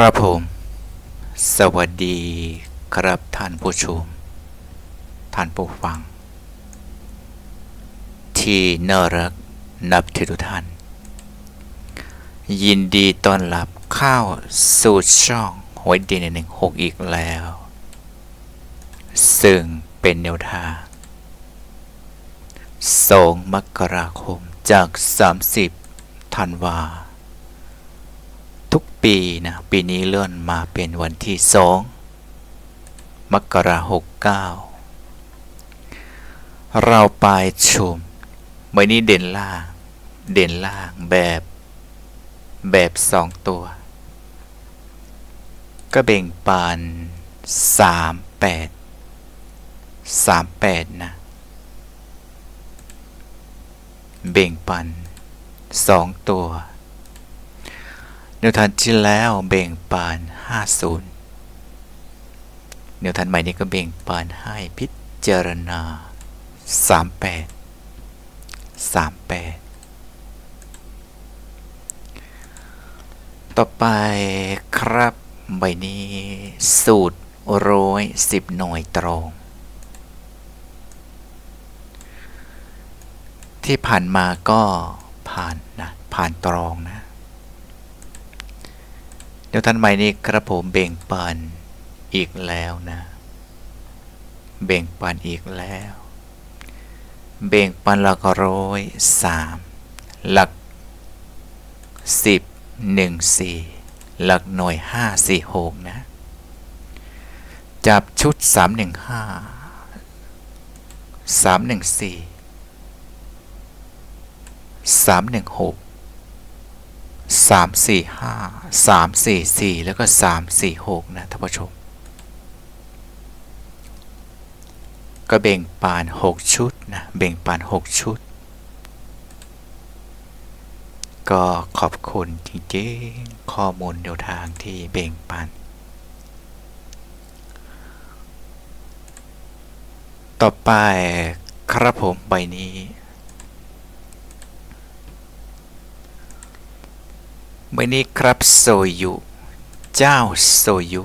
ครับผม สวัสดีครับท่านผู้ชม ท่านผู้ฟัง ที่น่ารักนับถือทุกท่าน ยินดีต้อนรับเข้าสู่ช่องหวยดีในหนึ่งหกอีกแล้ว ซึ่งเป็นแนวทาง2มกราคมจาก 30ธันวาทุก ปีนะปีนี้เลื่อนมาเป็นวันที่2มกราหกเก้าเราไปชมมินี้เด่นล่าง เด่นล่างแบบแบบสองตัว ก็เบ่งปานสามแปดสามแปดนะ เบ่งปันสองตัว วทันที่แล้วเบ่งปานห้าศูนย์เนวทันใหม่นี้ก็เบ่งปานให้พิจารณาสามแปดสามแปดต่อไปครับใบนี้ สูตรร้อยสิบหน่วยตรง ที่ผ่านมาก็ผ่านนะผ่านตรองนะ ดี๋ยวท่านใหม่นี้กระผมเบ่งปันอีกแล้วนะ เบ่งปันอีกแล้ว เบ่งปันหลักร้อยสามหลักสิบหนึ่งสี่หลักหน่วยห้าสี่หกนะ จับชุดสามหนึ่งห้าสามหนึ่งสี่สามหนึ่งหก สามสี่ห้าสามสี่สี่แล้วก็สามสี่หกนะท่านผู้ชม ก็เบ่งปานหกชุดนะ เบ่งปานหกชุด ก็ขอบคุณจริงๆ ข้อมูลแนวทางที่เบ่งปัน ต่อไปครับผมใบนี้ เมื่อนี้ครับโซยุ เจ้าโซยุ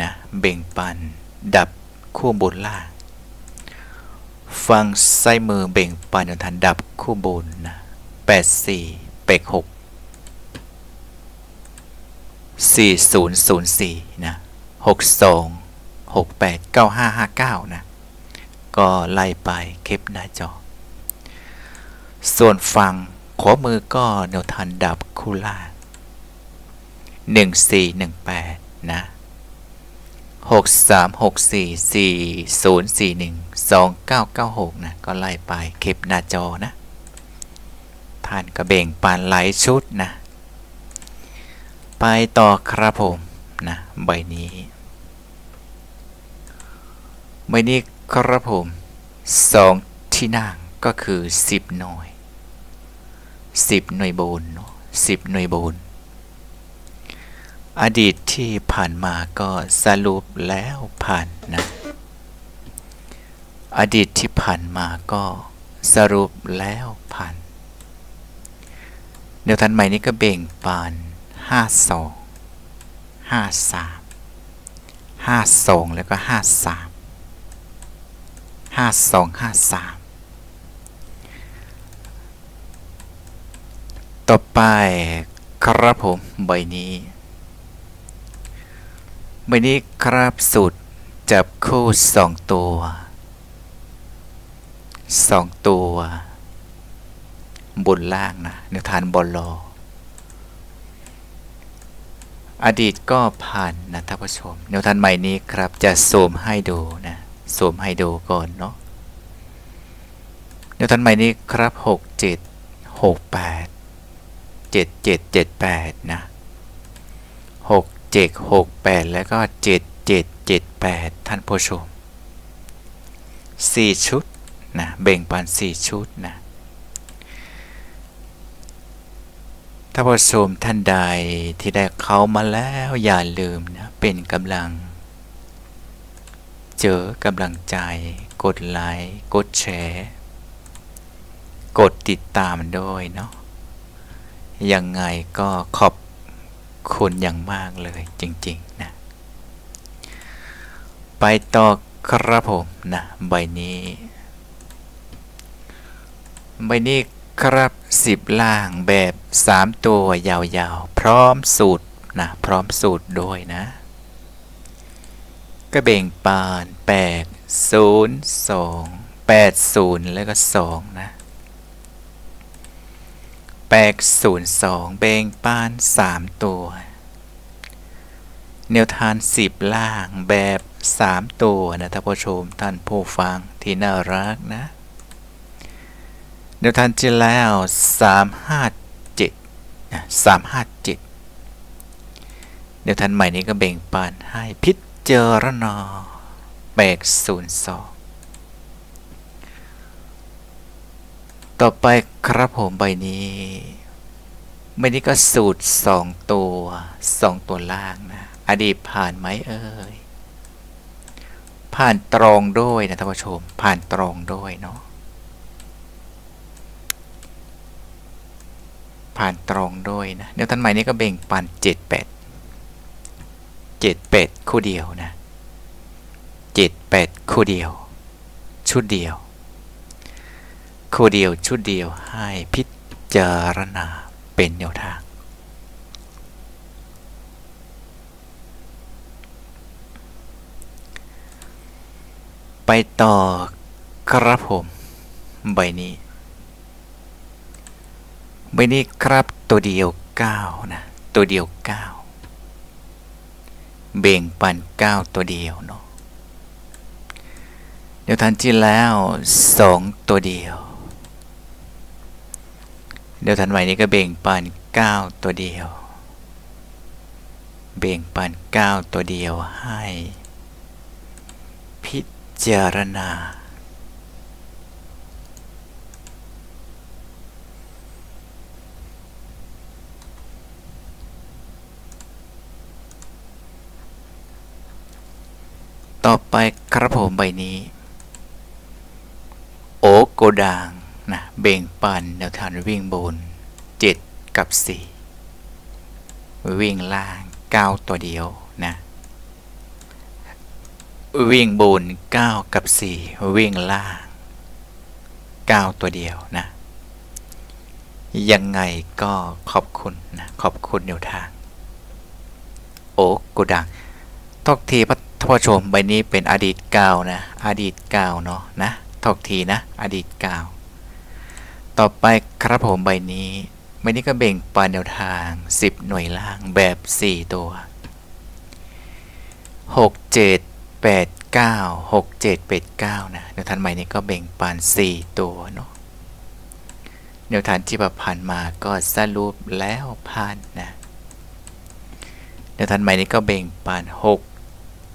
นะเบ่งปัน ดับคู่บนล่างฟังซ้มือเบ่งปันจนทันดับคู่บนนะแปดสี่เปกหกสี่ศูนย์ศูนย์สี่นะหกสองหกแปดเก้าห้าห้าเก้านะก็ไล่ไปคลิปหน้าจอ ส่วนฝั่งขวามือก็แนวทันดับคู่ล่าง หนึ่งสี่หนึ่งแปดนะหกสามหกสี่สี่ศูนย์สี่หนึ่งสองเก้าเก้าหกนะ ก็ไล่ไปคลิปหน้าจอนะ ท่านก็เบ่งปานไหลายชุดนะ ไปต่อครับผมนะ ใบนี้ ใบนี้ครับผมสองที่นั่งก็คือสิบหน่วยสิบหน่วยบนเนาะสิบหน่วยบน อดีตที่ผ่านมาก็สรุปแล้วผ่านนะ อดีตที่ผ่านมาก็สรุปแล้วผ่าน เดี๋ยวทันใหม่นี้ก็เบ่งปานห้าสองห้าสามห้าสองแล้วก็ห้าสามห้าสองห้าสามต่อไปครับผมใบนี้ ใบนี้ครับสุด จับคู่สองตัวสองตัว บนล่างนะแนวทานบอลลออดีตก็ผ่านนะท่านผู้ชมแนวทานใหม่นี้ครับจะซูมให้ดูนะซูมให้ดูก่อนเนาะแนวทานใหม่นี้ครับหกเจ็ดหกแปดเจ็ดเจ็ดเจ็ดแปดนะ หกเจ็ดหกแปดแล้วก็เจ็ดเจ็ดเจ็ดแปดท่านผู้ชมสี่ชุดนะเบ่งปันสี่ชุดนะถ้าผู้ชมท่านใดที่ได้เข้ามาแล้วอย่าลืมนะเป็นกำลัง เจอกำลังใจ กดไลค์กดแชร์กดติดตามด้วยเนาะยังไงก็ขอบ คุณอย่างมากเลยจริงๆนะไปต่อครับผมนะใบนี้ ใบนี้ครับสิบล่างแบบ 3 ตัวยาวๆ พร้อมสูตรนะพร้อมสูตรด้วยนะก็เบ่งปาน 8 0 2 8 0 แล้วก็ 2 นะ 8 0 2เบ่งปาน3ตัว แนวทาน10ล่างแบบ3ตัวนะท่านผู้ชมท่านผู้ฟังที่น่ารักนะ แนวทานที่แล้ว357นะ357แนวทานใหม่นี้ก็เบ่งปานให้พิจารณาแบก02 ต่อไปครับผมใบนี้ใบนี้ก็สูตร 2 ตัว 2 ตัวล่างนะ อดีตผ่านไหมเอ่ย ผ่านตรงด้วยนะท่านผู้ชม ผ่านตรงด้วยเนาะ ผ่านตรงด้วยนะเดี๋ยวท่านใหม่นี้ก็เบ่งปัน78 78คู่เดียวนะ78คู่เดียว ชุดเดียว คู่เดียวชุดเดียวให้พิจารณาเป็นแนวทาง ไปต่อครับผมใบนี้ ใบนี้ครับตัวเดียว 9 นะ ตัวเดียว 9 เบ่งปัน 9 ตัวเดียวเนาะเดี๋ยวทันที่แล้ว 2 ตัวเดียว เดี๋ยวทันใหม่นี้ก็เบ่งปัน9 ตัวเดียว เบ่งปัน9 ตัวเดียวให้ พิจารณา ต่อไปครับผมใบนี้ โอโกดัง นะเบ่งปันแนวทางวิ่งบน 7 กับ 4 วิ่งล่าง 9 ตัวเดียวนะวิ่งบน 9 กับ 4 วิ่งล่าง 9 ตัวเดียวนะ ยังไงก็ขอบคุณนะขอบคุณแนวทาง โอ้กูดังทอกทีพท่านผู้ชมใบนี้เป็นอดีตเก่านะ อดีตเก่าเนาะนะทอกทีนะ อดีตเก่า ต่อไปครับผมใบนี้ใบนี้ก็เบ่งปันแนวทาง 10 หน่วยล่างแบบ 4 ตัว 6 7 8 9 6 7 8 9 นะแนวทางใหม่นี้ก็เบ่งปัน 4 ตัวเนาะแนวทางที่ประพันธ์มาก็สรุปแล้วผ่านนะแนวทางใหม่นี้ก็เบ่งปัน 6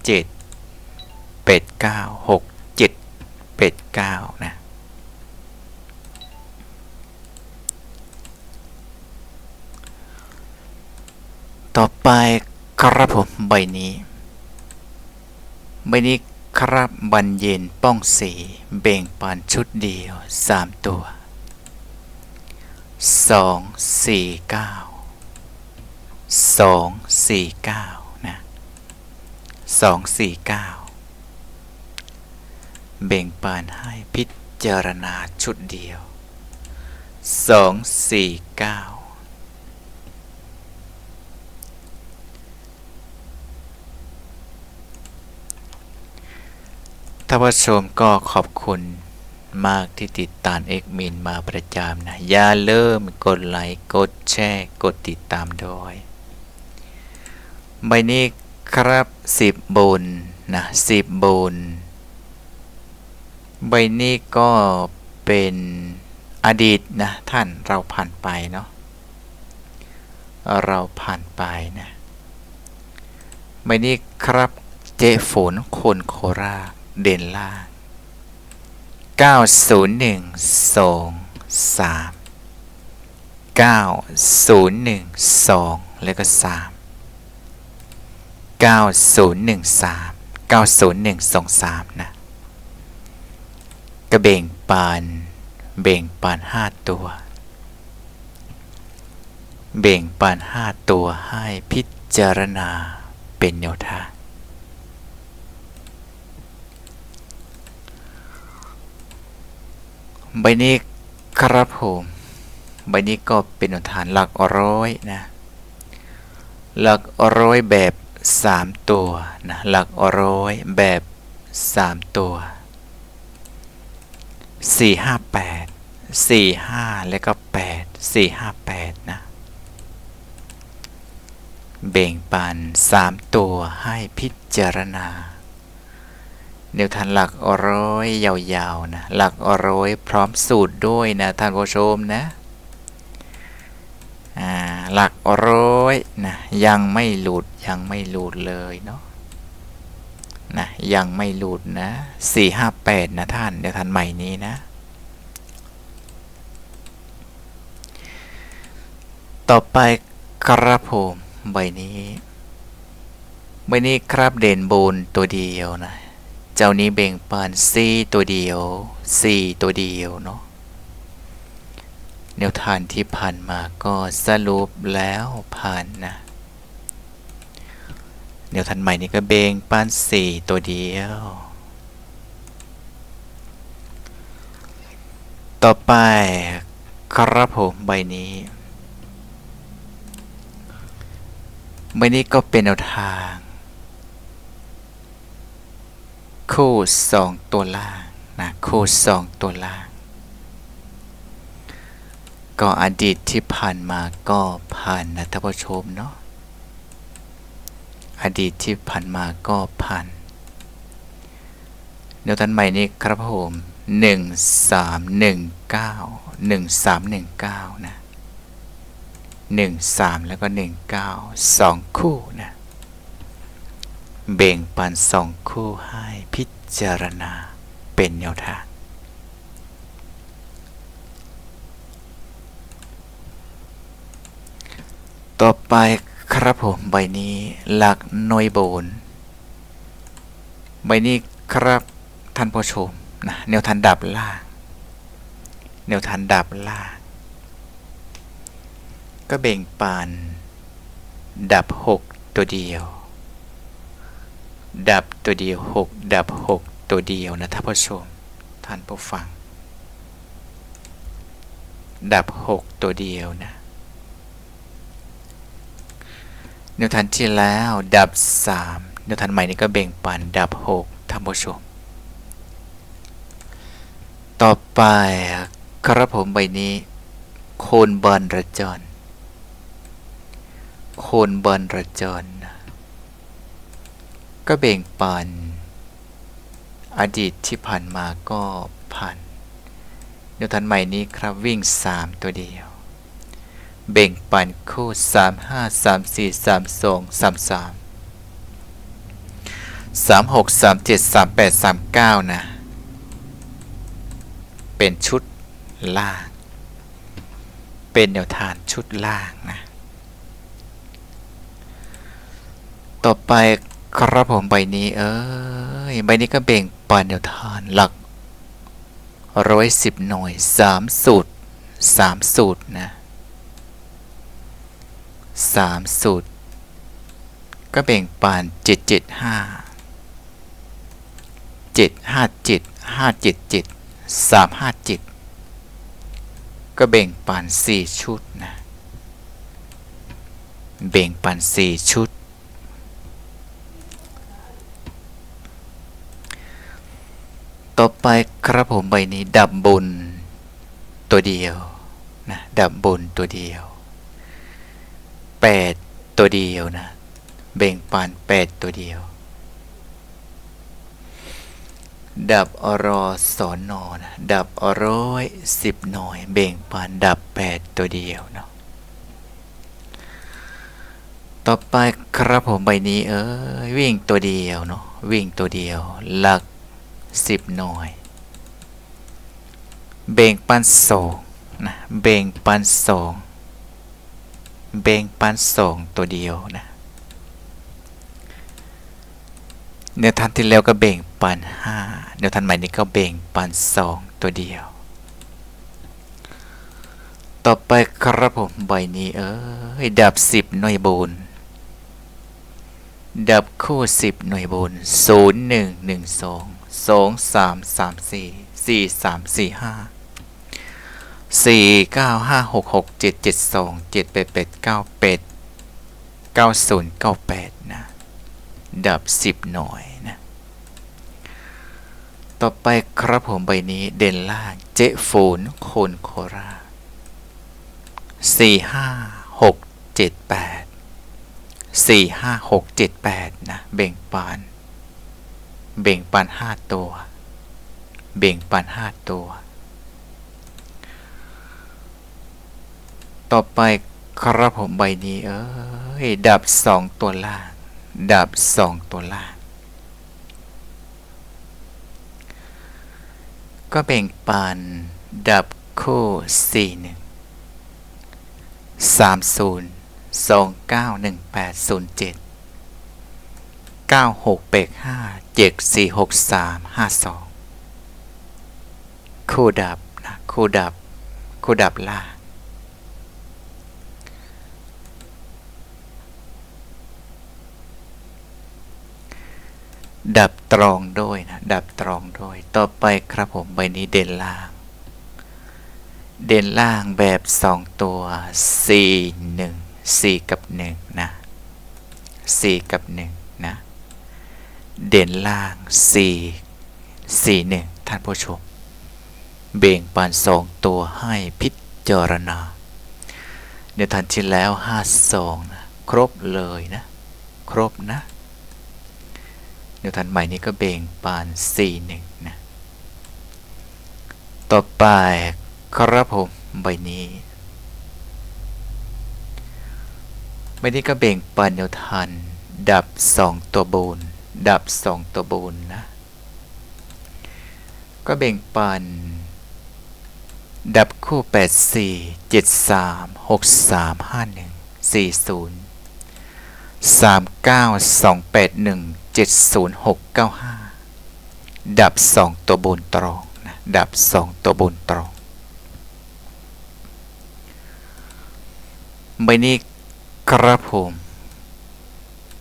7 8 9 6 7 8 9 นะ ต่อไปครับผมใบนี้ ใบนี้ครับบันเย็นป้องสีเบ่งปานชุดเดียว 3 ตัว 2 4 9 2 4 9นะ2 4 9 เบ่งปานให้พิจารณาชุดเดียว 2 4 9 ท่านผู้ชมก็ขอบคุณมากที่ติดตามเอกมินมาประจำนะ อย่าเริ่มกดไลค์กดแชร์กดติดตามด้วยใบนี้ครับสิบบุญนะสิบบุญใบนี้ก็เป็นอดีตนะท่านเราผ่านไปเนาะเราผ่านไปนะใบนี้ครับเจฝนคนโคราช เด่นล่าง901 2 3 9012แล้วก็3 9013 90123นะกระเบ่งปานเบ่งปาน5ตัว เบ่งปันห้าตัวให้พิจารณาเป็นแนวทาง ใบนี้ครับผมใบนี้ก็เป็นฐานหลักร้อยนะ หลักร้อยแบบ 3 ตัวนะหลักร้อยแบบ 3 ตัว 4 5 8 4 5 แล้วก็ 8 4 5 8 นะ เบ่งปัน 3 ตัวให้พิจารณา แนวทางหลักร้อยยาวๆนะหลักร้อยพร้อมสูตรด้วยนะท่านผู้ชมนะหลักร้อยนะยังไม่หลุดยังไม่หลุดเลยเนาะนะยังไม่หลุดนะสี่ห้าแปดนะท่านเดี๋ยวท่านใหม่นี้นะ ต่อไปกระผมใบนี้ใบนี้ครับเด่นบนตัวเดียวนะ เจ้านี้เบ่งปานซีตัวเดียวซีตัวเดียวเนาะแนวทานที่ผ่านมาก็สรุปแล้วผ่านนะแนวทานใหม่นี้ก็เบ่งปานสี่ตัวเดียว ต่อไปครับผมใบนี้ใบนี้ก็เป็นแนวทาง คู่สองตัวล่างนะคู่สองตัวล่าง ก็อดีตที่ผ่านมาก็ผ่านนะท่านผู้ชมเนาะอดีตที่ผ่านมาก็ผ่านเดี๋ยวทันใหม่นี้ครับผมหนึ่งสามหนึ่งเก้าหนึ่งสามหนึ่งเก้านะหนึ่งสามแล้วก็หนึ่งเก้าสองคู่นะ เบ่งปันสองคู่ให้พิจารณาเป็นแนวทาง ต่อไปครับผมใบนี้หลักหน่วยโบน ใบนี้ครับท่านผู้ชมนะแนวทันดับล่าง แนวทันดับล่าง ก็เบ่งปานดับหกตัวเดียว ดับตัวเดียวหกดับหกตัวเดียวนะท่านผู้ชมท่านผู้ฟัง ดับหกตัวเดียวนะแนวทันที่แล้วดับสามแนวทันใหม่นี้ก็เบ่งปันดับหกท่านผู้ชม ต่อไปกระผมใบนี้ โคนบอลระจร โคนบอลระจร ก็เบ่งปัน อดีตที่ผ่านมาก็ผ่านเดี๋ยวทันใหม่นี้ครับวิ่ง 3 ตัวเดียว เบ่งปันคู่ 3 5 3 4 3 2 3 3 3 6 3 7 3 8 3 9 นะ เป็นชุดล่าง เป็นแนวทานชุดล่างนะ ต่อไป ครับผมใบนี้ เอ้ยใบนี้ก็เบ่งปันแนวทานหลักร้อยสิบหน่วยสามสูตรสามสูตรนะสามสูตร ก็เบ่งปันเจ็ดเจ็ดห้าเจ็ดห้าเจ็ดห้าเจ็ดเจ็ดสามห้าเจ็ดก็เบ่งปันสี่ชุดนะเบ่งปันสี่ชุด ต่อไปครับผมใบนี้ดับบนตัวเดียวนะดับบนตัวเดียว 8 ตัวเดียวนะเบ่งปาน 8 ตัวเดียว ดับอรอสอนนอนะดับอร้อยสิบหน่อยเบ่งปานดับ 8 ตัวเดียวเนาะต่อไปครับผมใบนี้เออวิ่งตัวเดียวเนาะวิ่งตัวเดียวหลัก สิบหน่วยเบ่งปันสองนะเบ่งปันสองเบ่งปันสองตัวเดียวนะเดี๋ยวทันที่แล้วก็เบ่งปันห้าเดี๋ยวทันใหม่นี้ก็เบ่งปันสองตัวเดียว ต่อไปครับผมใบนี้เอ้ยดับสิบหน่วยบุญดับคู่สิบหน่วยบุญศูนย์หนึ่งหนึ่ง สองสามสามสี่สี่สามสี่ห้าสี่เก้าห้าหกหกเจ็ดเจ็ดสองเจ็ดแปดแปดเก้าแปดเก้าศูนย์เก้าแปดนะ ดับสิบหน่วยนะ ต่อไปครับผมใบนี้เด่นล่างเจ๊ฟูนโคนโคราสี่ห้าหกเจ็ดแปดสี่ห้าหกเจ็ดแปดนะเบ่งปาน เบ่งปานห้าตัว เบ่งปานห้าตัว ต่อไปครับผมใบนี้เอ้ยดับสองตัวล่าง ดับสองตัวล่าง ก็เบ่งปานดับคู่สี่หนึ่งสามศูนย์สองเก้าหนึ่งแปดศูนย์เจ็ดเก้าหกเปกห้า เจ็ดสี่หกสามห้าสองคู่ดับนะคู่ดับ คู่ดับล่างดับตรองด้วยนะ ดับตรองด้วย ต่อไปครับผมใบนี้เด่นล่าง เด่นล่างแบบสองตัวสี่หนึ่งสี่กับหนึ่งนะสี่กับหนึ่ง เด่นล่างสี่สี่หนึ่งท่านผู้ชม เบ่งปานสองตัวให้พิจารณา ในทันที่แล้วห้าสองนะ ครบเลยนะ ครบนะในทันใหม่นี้ก็เบ่งปานสี่หนึ่งนะ ต่อไปครับผมใบนี้ใบนี้ก็เบ่งปันแนวทัน ดับสองตัวบน ดับสองตัวบนนะ ก็เบ่งปัน ดับคู่แปดสี่เจ็ดสามหกสามห้าหนึ่งสี่ศูนย์สามเก้าสองแปดหนึ่งเจ็ดศูนย์หกเก้าห้าดับสองตัวบนตรงนะดับสองตัวบนตรงใบนี้ครับผม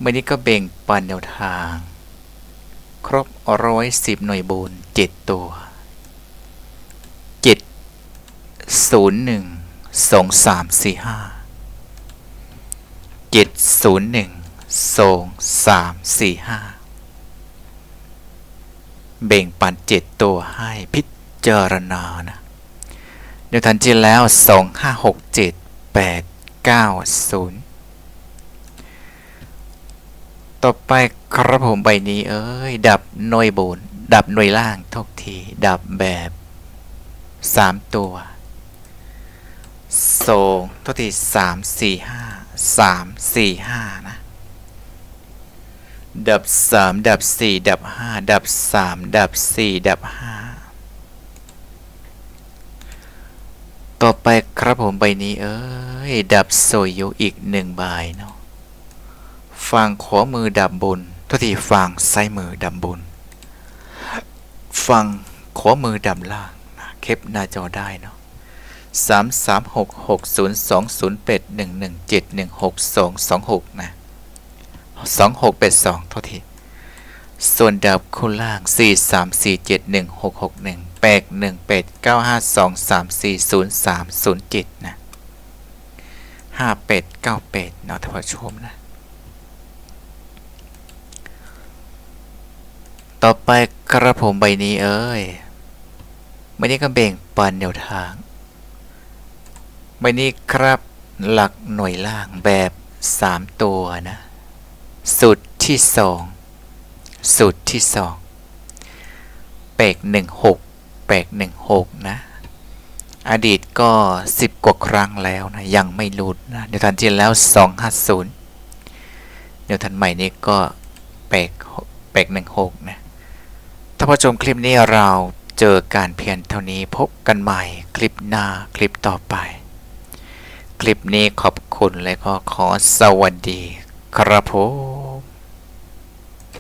ใบนี้ก็เบ่งปันแนวทาง ครบร้อยสิบหน่วยบุญเจ็ดตัวเจ็ดศูนย์หนึ่งสองสามสี่ห้าเจ็ดศูนย์หนึ่งสองสามสี่ห้าเบ่งปันเจ็ดตัวให้พิจารณานะเดี๋ยวทันทีแล้วสองห้าหกเจ็ดแปดเก้าศูนย์ ต่อไปครับผมใบนี้เอ้ย ดับหน่วยบน ดับหน่วยล่างทุกที ดับแบบสามตัวสองทุกทีสามสี่ห้าสามสี่ห้านะ ดับสามดับสี่ดับห้าดับสามดับสี่ดับห้าต่อไปครับผมใบนี้เอ้ย ดับโซยุอีกหนึ่งใบเนาะ ฝั่งขวามือดับบนทุกทีฝั่งซ้ายมือดับบน ฝั่งขวามือดับล่างนะเก็บหน้าจอได้เนาะสามสามหกหกศูนย์สองศูนย์เป็ดหนึ่งหนึ่งเจ็ดหนึ่งหกสองสองหกนะสองหกเป็ดสองทุกทีส่วนดับคู่ล่างสี่สามสี่เจ็ดหนึ่งหกหกหนึ่งแปดหนึ่งเป็ดเก้าห้าสองสามสี่ศูนย์สามศูนย์เจ็ดนะห้าเป็ดเก้าเป็ดเนาะท่านผู้ชมนะ ต่อไปกระผมใบนี้เอ้ยใบนี้ก็เบ่งปันแนวทาง ใบนี้ครับหลักหน่วยล่างแบบสามตัวนะ สุดที่สองสุดที่สองเปกหนึ่งหกเปกหนึ่งหกนะ อดีตก็สิบกว่าครั้งแล้วนะ ยังไม่หลุดนะเดี๋ยวทันทีแล้วสองห้าศูนย์เดี๋ยวทันใหม่นี้ก็เปกเปกหนึ่งหกนะ ถ้าผู้ชมคลิปนี้เราเจอการเพียนเท่านี้พบกันใหม่คลิปหน้าคลิปต่อไป คลิปนี้ขอบคุณและก็ขอสวัสดี ครับผม